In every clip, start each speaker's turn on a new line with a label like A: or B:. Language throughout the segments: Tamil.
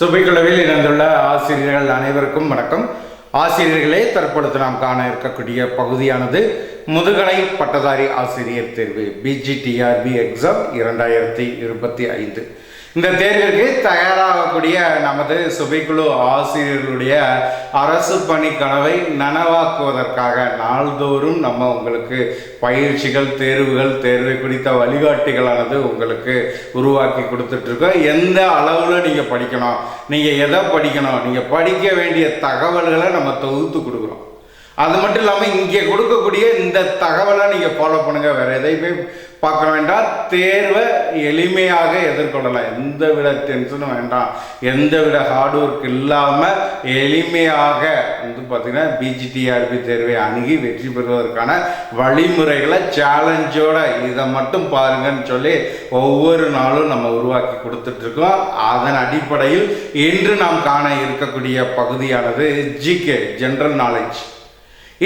A: சுபைக்குழுவில் இணைந்துள்ள ஆசிரியர்கள் அனைவருக்கும் வணக்கம். ஆசிரியர்களே தற்பொழுது நாம் காண இருக்கக்கூடிய பகுதியானது முதுகலை பட்டதாரி ஆசிரியர் தேர்வு பிஜிடிஆர்பி எக்ஸாம் இரண்டாயிரத்தி இருபத்தி ஐந்து. இந்த தேர்விற்கு தயாராகக்கூடிய நமது சுபைக்குழு ஆசிரியர்களுடைய அரசு பணி கனவை நனவாக்குவதற்காக நாள்தோறும் நம்ம உங்களுக்கு பயிற்சிகள் தேர்வுகள் தேர்வை குறித்த வழிகாட்டிகளானது உங்களுக்கு உருவாக்கி கொடுத்துட்ருக்கோம். எந்த அளவில் நீங்கள் படிக்கணும் நீங்கள் எதை படிக்கணும் நீங்கள் படிக்க வேண்டிய தகவல்களை நம்ம தொகுத்து கொடுக்குறோம். அது மட்டும் இல்லாமல் இங்கே கொடுக்கக்கூடிய இந்த தகவலை நீங்கள் ஃபாலோ பண்ணுங்கள் வேறு எதையுமே பார்க்க வேண்டாம் தேர்வை எளிமையாக எதிர்கொள்ளலாம். எந்த வித டென்ஷனும் வேண்டாம். எந்த வித ஹார்ட் ஒர்க் இல்லாமல் எளிமையாக வந்து பார்த்திங்கன்னா பிஜிடிஆர்பி தேர்வை அணுகி வெற்றி பெறுவதற்கான வழிமுறைகளை சேலஞ்சோட இதை மட்டும் பாருங்கன்னு சொல்லி ஒவ்வொரு நாளும் நம்ம உருவாக்கி கொடுத்துட்ருக்கோம் அதன் அடிப்படையில் இன்று நாம் காண இருக்கக்கூடிய பகுதியானது ஜிகே ஜென்ரல் நாலேஜ்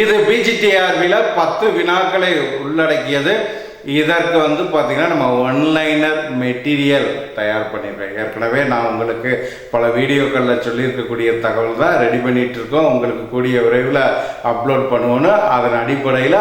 A: இது பிஜிடிஆர்பியில் பத்து வினாக்களை உள்ளடக்கியது. இதற்கு வந்து பார்த்திங்கன்னா நம்ம ஒன்லைனர் மெட்டீரியல் தயார் பண்ணியிருக்கேன் ஏற்கனவே நான் உங்களுக்கு பல வீடியோக்களில் சொல்லியிருக்கக்கூடிய தகவல் தான் ரெடி பண்ணிகிட்டு இருக்கோம். உங்களுக்கு கூடிய விரைவில் அப்லோட் பண்ணுவோன்னு அதன் அடிப்படையில்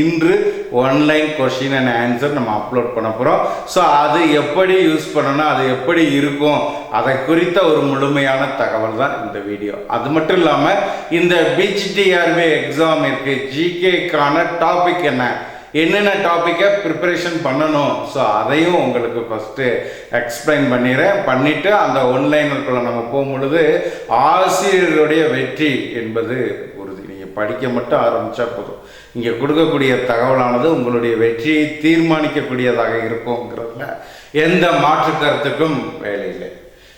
A: இன்று ஒன்லைன் கொஷின் அண்ட் ஆன்சர் நம்ம அப்லோட் பண்ண போகிறோம் ஸோ அது எப்படி யூஸ் பண்ணணும் அது எப்படி இருக்கும் அதை குறித்த ஒரு முழுமையான தகவல் தான் இந்த வீடியோ. அது மட்டும் இல்லாமல் இந்த பிஜிடிஆர்பி எக்ஸாம் இருக்குது ஜிகேக்கான டாபிக் என்ன? என்னென்ன டாப்பிக்கை ப்ரிப்பரேஷன் பண்ணணும்? ஸோ அதையும் உங்களுக்கு ஃபஸ்ட்டு எக்ஸ்பிளைன் பண்ணிடுறேன். பண்ணிவிட்டு அந்த ஒன்லைனுக்குள்ளே நம்ம போகும்பொழுது ஆசிரியருடைய வெற்றி என்பது உறுதி. நீங்கள் படிக்க மட்டும் ஆரம்பித்தா போதும். இங்கே கொடுக்கக்கூடிய தகவலானது உங்களுடைய வெற்றியை தீர்மானிக்கக்கூடியதாக இருக்குங்கிறதுல எந்த மாற்று கருத்துக்கும் வேலை இல்லை.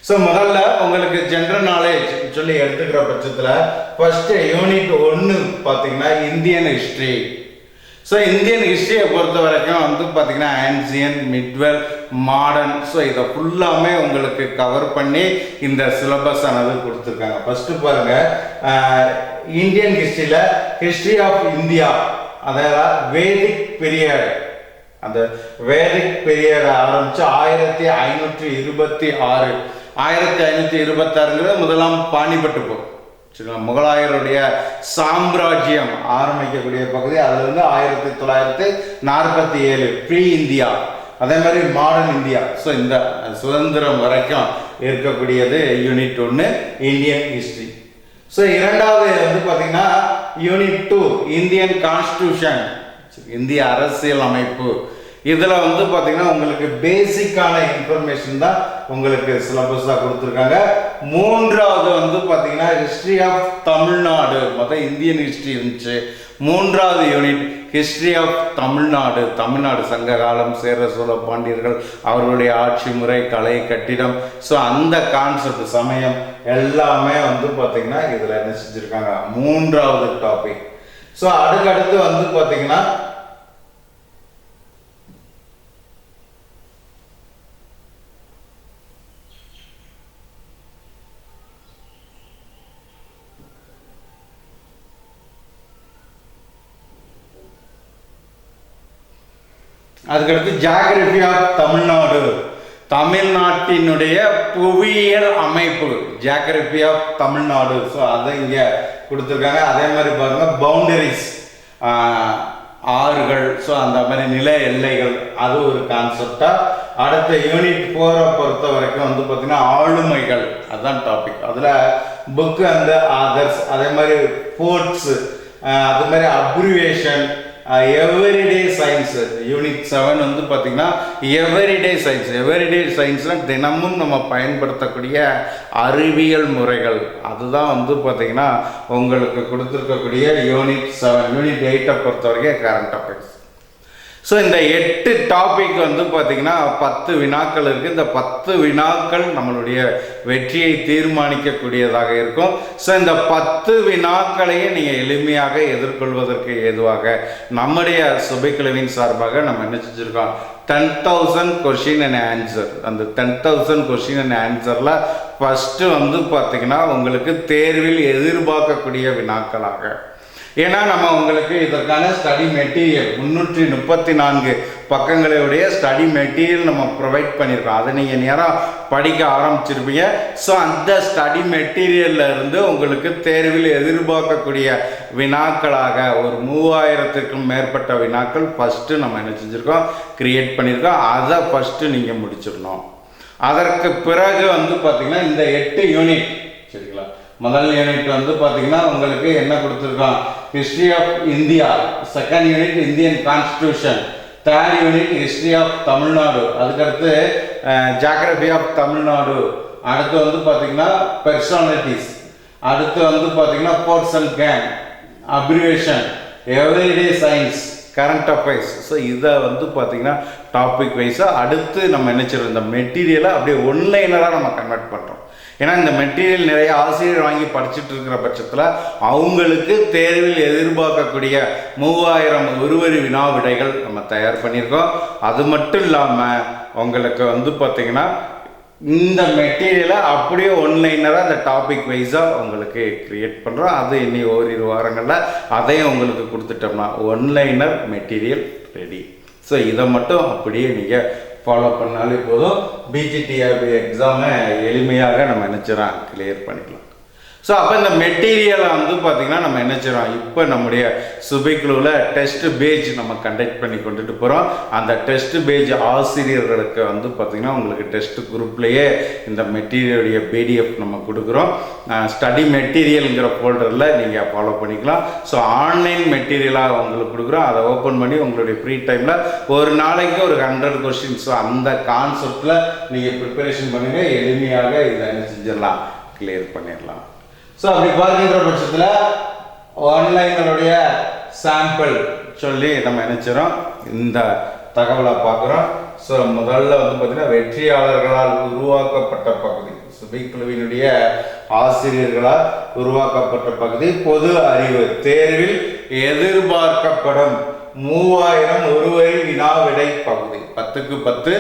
A: ஸோ முதல்ல உங்களுக்கு ஜென்ரல் நாலேஜ் சொல்லி எடுத்துக்கிற பட்சத்தில் ஃபஸ்ட்டு யூனிட் ஒன்று பார்த்தீங்கன்னா இந்தியன் ஹிஸ்ட்ரி ஸோ இந்தியன் ஹிஸ்ட்ரியை பொறுத்த வரைக்கும் வந்து பார்த்தீங்கன்னா ஆன்சியன் மிட்வெல் மாடர்ன் ஸோ இதை ஃபுல்லாமே உங்களுக்கு கவர் பண்ணி இந்த சிலபஸ் ஆனது கொடுத்துருக்காங்க. ஃபஸ்ட்டு பாருங்கள் இந்தியன் ஹிஸ்ட்ரியில் ஹிஸ்ட்ரி ஆஃப் இந்தியா அதாவது வேதிக் பீரியட் அந்த வேதிக் பீரியட் ஆரம்பித்து ஆயிரத்தி ஐநூற்றி இருபத்தி ஆறு. ஆயிரத்தி ஐநூற்றி இருபத்தாறுங்கிறது முதலாம் பாணிப்பட்டு போகும் சரிங்களா முகலாயருடைய சாம்ராஜ்யம் ஆரம்பிக்கக்கூடிய பகுதி. அதுலேருந்து ஆயிரத்தி தொள்ளாயிரத்தி நாற்பத்தி ஏழு ப்ரீ இந்தியா அதே மாதிரி மாடர்ன் இந்தியா ஸோ இந்த சுதந்திரம் வரைக்கும் இருக்கக்கூடியது யூனிட் ஒன்று இந்தியன் ஹிஸ்ட்ரி ஸோ இரண்டாவது வந்து பார்த்தீங்கன்னா யூனிட் டூ இந்தியன் கான்ஸ்டியூஷன் இந்திய அரசியல் அமைப்பு. இதில் வந்து பார்த்தீங்கன்னா உங்களுக்கு பேசிக்கான இன்ஃபர்மேஷன் தான் உங்களுக்கு சிலபஸாக கொடுத்துருக்காங்க. மூன்றாவது வந்து பார்த்தீங்கன்னா ஹிஸ்ட்ரி ஆஃப் தமிழ்நாடு. மொத்தம் இந்தியன் ஹிஸ்ட்ரி இருந்துச்சு. மூன்றாவது unit history of Tamil Nadu. Tamil Nadu சங்க காலம் சேர சோழ பாண்டியர்கள் அவர்களுடைய ஆட்சி முறை கலை கட்டிடம். ஸோ அந்த கான்செப்ட் சமயம் எல்லாமே வந்து பார்த்தீங்கன்னா இதில் என்ன செஞ்சுருக்காங்க மூன்றாவது டாபிக் ஸோ அதுக்கடுத்து வந்து பார்த்தீங்கன்னா அதுக்கடுத்து ஜாகிரபி ஆஃப் தமிழ்நாடு. தமிழ்நாட்டினுடைய புவியியல் அமைப்பு ஜாகிரபி ஆஃப் தமிழ்நாடு. ஸோ அதை இங்கே கொடுத்துருக்காங்க. அதே மாதிரி பாருங்கள் பவுண்டரிஸ் ஆறுகள் ஸோ அந்த மாதிரி நில எல்லைகள் அது ஒரு கான்செப்டாக அடுத்த யூனிட் ஃபோரை பொறுத்த வரைக்கும் வந்து பார்த்திங்கன்னா ஆளுமைகள். அதுதான் டாபிக் அதில் புக் அந்த ஆதர்ஸ் அதே மாதிரி ஃபோர்ட்ஸு அது மாதிரி abbreviation everyday science unit seven வந்து பார்த்திங்கன்னா எவ்ரிடே சயின்ஸ் எவ்ரிடே சயின்ஸ்னால் தினமும் நம்ம பயன்படுத்தக்கூடிய அறிவியல் முறைகள். அதுதான் வந்து பார்த்திங்கன்னா உங்களுக்கு கொடுத்துருக்கக்கூடிய யூனிட் செவன் யூனிட் எயிட்டை பொறுத்த வரைக்கும் கரண்ட் அஃபேர்ஸ் ஸோ இந்த எட்டு டாபிக் வந்து பார்த்திங்கன்னா பத்து வினாக்கள் இருக்குது இந்த பத்து வினாக்கள் நம்மளுடைய வெற்றியை தீர்மானிக்கக்கூடியதாக இருக்கும். ஸோ இந்த பத்து வினாக்களையும் நீங்கள் எளிமையாக எதிர்கொள்வதற்கு ஏதுவாக நம்முடைய சுபைக்குழுவின் சார்பாக நம்ம என்ன செஞ்சுருக்கோம்? Ten thousand question and answer அந்த டென் தௌசண்ட் கொஷின் அண்ட் ஆன்சரில் ஃபஸ்ட்டு வந்து பார்த்திங்கன்னா உங்களுக்கு தேர்வில் எதிர்பார்க்கக்கூடிய வினாக்களாக ஏன்னா நம்ம உங்களுக்கு இதற்கான ஸ்டடி மெட்டீரியல் முந்நூற்றி முப்பத்தி நான்கு பக்கங்களுடைய ஸ்டடி மெட்டீரியல் நம்ம ப்ரொவைட் பண்ணியிருக்கோம். அதை நீங்கள் நேராக படிக்க ஆரம்பிச்சிருப்பீங்க. ஸோ அந்த ஸ்டடி மெட்டீரியல்ல இருந்து உங்களுக்கு தேர்வில் எதிர்பார்க்கக்கூடிய வினாக்களாக ஒரு மூவாயிரத்துக்கும் மேற்பட்ட வினாக்கள் ஃபஸ்ட்டு நம்ம என்ன செஞ்சுருக்கோம்? க்ரியேட் பண்ணியிருக்கோம். அதை ஃபஸ்ட்டு நீங்கள் முடிச்சிடணும். அதற்கு பிறகு வந்து பார்த்திங்கன்னா இந்த எட்டு யூனிட் சரிங்களா? முதல் யூனிட் வந்து பார்த்தீங்கன்னா உங்களுக்கு என்ன கொடுத்துருக்கோம்? History of India second unit Indian constitution third unit history of Tamil Nadu அதுக்கடுத்து ஜாகிரபி ஆஃப் தமிழ்நாடு அடுத்து வந்து பார்த்தீங்கன்னா பெர்சனாலிட்டிஸ் அடுத்து வந்து பார்த்தீங்கன்னா sports and games abbreviation everyday science current affairs so இதை வந்து பார்த்தீங்கன்னா டாபிக் வைஸாக அடுத்து நம்ம நினைச்சிருக்கோம் இந்த மெட்டீரியலை அப்படியே ஒன்லைனராக நம்ம கன்வெர்ட் பண்ணுறோம் ஏன்னா இந்த மெட்டீரியல் நிறைய ஆசிரியர் வாங்கி படிச்சுட்டு இருக்கிற பட்சத்தில் அவங்களுக்கு தேர்வில் எதிர்பார்க்கக்கூடிய மூவாயிரம் ஒருவரி வினா விடைகள் நம்ம தயார் பண்ணியிருக்கோம். அது மட்டும் இல்லாமல் உங்களுக்கு வந்து பார்த்திங்கன்னா இந்த மெட்டீரியலை அப்படியே ஒன்லைனராக அந்த டாபிக் வைஸாக உங்களுக்கு கிரியேட் பண்ணுறோம் அது இனி ஓரிரு வாரங்களில் அதையும் உங்களுக்கு கொடுத்துட்டோம்னா ஒன்லைனர் மெட்டீரியல் ரெடி ஸோ இதை மட்டும் அப்படியே நீங்கள் ஃபாலோ பண்ணாலே போதும். பிஜிடிஆர்பி எக்ஸாமை எளிமையாக நம்ம நினச்சிடலாம் கிளியர் பண்ணிக்கலாம். ஸோ அப்போ இந்த மெட்டீரியலை வந்து பார்த்திங்கன்னா நம்ம என்ன செய்கிறோம் இப்போ நம்முடைய சுபைக்குழுவில் டெஸ்ட் பேஜ் நம்ம கண்டக்ட் பண்ணி கொண்டுட்டு போகிறோம் அந்த டெஸ்ட் பேஜ் ஆசிரியர்களுக்கு வந்து பார்த்திங்கன்னா உங்களுக்கு டெஸ்ட் குரூப்லேயே இந்த மெட்டீரியலுடைய பிடிஎஃப் நம்ம கொடுக்குறோம். ஸ்டடி மெட்டீரியலுங்கிற ஃபோல்டரில் நீங்கள் ஃபாலோ பண்ணிக்கலாம். ஸோ ஆன்லைன் மெட்டீரியலாக உங்களுக்கு கொடுக்குறோம். அதை ஓப்பன் பண்ணி உங்களுடைய ஃப்ரீ டைமில் ஒரு நாளைக்கு ஒரு ஹண்ட்ரட் கொஸ்டின்ஸ் அந்த கான்செப்டில் நீங்கள் ப்ரிப்பரேஷன் பண்ணுங்கள் எளிமையாக இதை என்ன செஞ்சிடலாம்? கிளியர் பண்ணிடலாம். ஸோ அப்படி பார்க்கின்ற பட்சத்தில் ஆன்லைனருடைய சாம்பிள் சொல்லி நம்ம நினைச்சிடும் இந்த தகவலை பார்க்குறோம். ஸோ முதல்ல வந்து பார்த்தீங்கன்னா வெற்றியாளர்களால் உருவாக்கப்பட்ட பகுதி. சுபிக்குழுவினுடைய ஆசிரியர்களால் உருவாக்கப்பட்ட பகுதி. பொது அறிவு. தேர்வில் எதிர்பார்க்கப்படும் மூவாயிரம் ஒருவரி வினாவிடை பகுதி. பத்துக்கு பத்து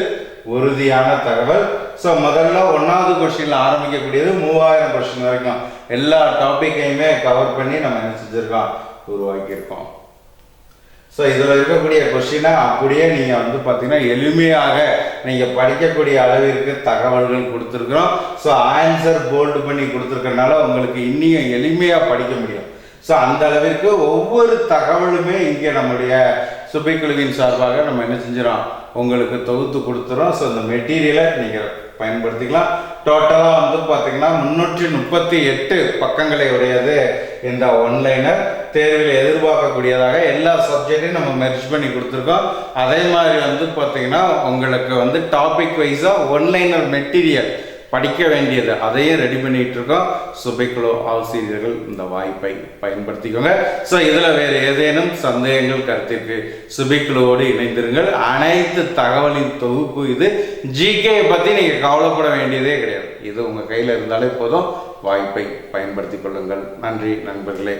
A: உறுதியான தகவல். ஸோ முதல்ல ஒன்றாவது கொஷினில் ஆரம்பிக்கக்கூடியது மூவாயிரம் கொஸ்டின் வரைக்கும். எல்லா டாப்பிக்கையுமே கவர் பண்ணி நம்ம என்ன செஞ்சுருக்கோம்? உருவாக்கியிருக்கோம். ஸோ இதில் இருக்கக்கூடிய கொஷினை அப்படியே நீங்கள் வந்து பார்த்தீங்கன்னா எளிமையாக நீங்கள் படிக்கக்கூடிய அளவிற்கு தகவல்கள் கொடுத்துருக்குறோம். ஸோ ஆன்சர் போல்டு பண்ணி கொடுத்துருக்கறனால உங்களுக்கு இன்னும் எளிமையாக படிக்க முடியும். ஸோ அந்த அளவிற்கு ஒவ்வொரு தகவலுமே இங்கே நம்முடைய சுபைக்குழுவின் சார்பாக நம்ம என்ன செஞ்சிடோம் உங்களுக்கு தொகுத்து கொடுத்துறோம் ஸோ இந்த மெட்டீரியலை நீங்கள் பயன்படுத்திக்கலாம். டோட்டலாக வந்து பார்த்தீங்கன்னா முந்நூற்றி முப்பத்தி எட்டு பக்கங்களை உடையது இந்த ஒன்லைனர் தேர்வில் எதிர்பார்க்கக்கூடியதாக எல்லா சப்ஜெக்டையும் நம்ம மெர்ஜ் பண்ணி கொடுத்துருக்கோம். அதே மாதிரி வந்து பார்த்திங்கன்னா உங்களுக்கு வந்து டாபிக் வைஸாக ஒன்லைனர் மெட்டீரியல் படிக்க வேண்டியது அதையும் ரெடி பண்ணிட்டு இருக்கோம் சுபைக்குழு ஆசிரியர்கள் இந்த வாய்ப்பை பயன்படுத்திக்கோங்க. ஸோ இதில் வேறு ஏதேனும் சந்தேகங்கள் கருத்திற்கு சுபைக்குழுவோடு இணைந்திருங்கள். அனைத்து தகவலின் தொகுப்பு இது. ஜிகே பற்றி நீங்கள் கவலைப்பட வேண்டியதே கிடையாது. இது உங்கள் கையில் இருந்தாலே போதும். வாய்ப்பை பயன்படுத்தி கொள்ளுங்கள். நன்றி நண்பர்களே.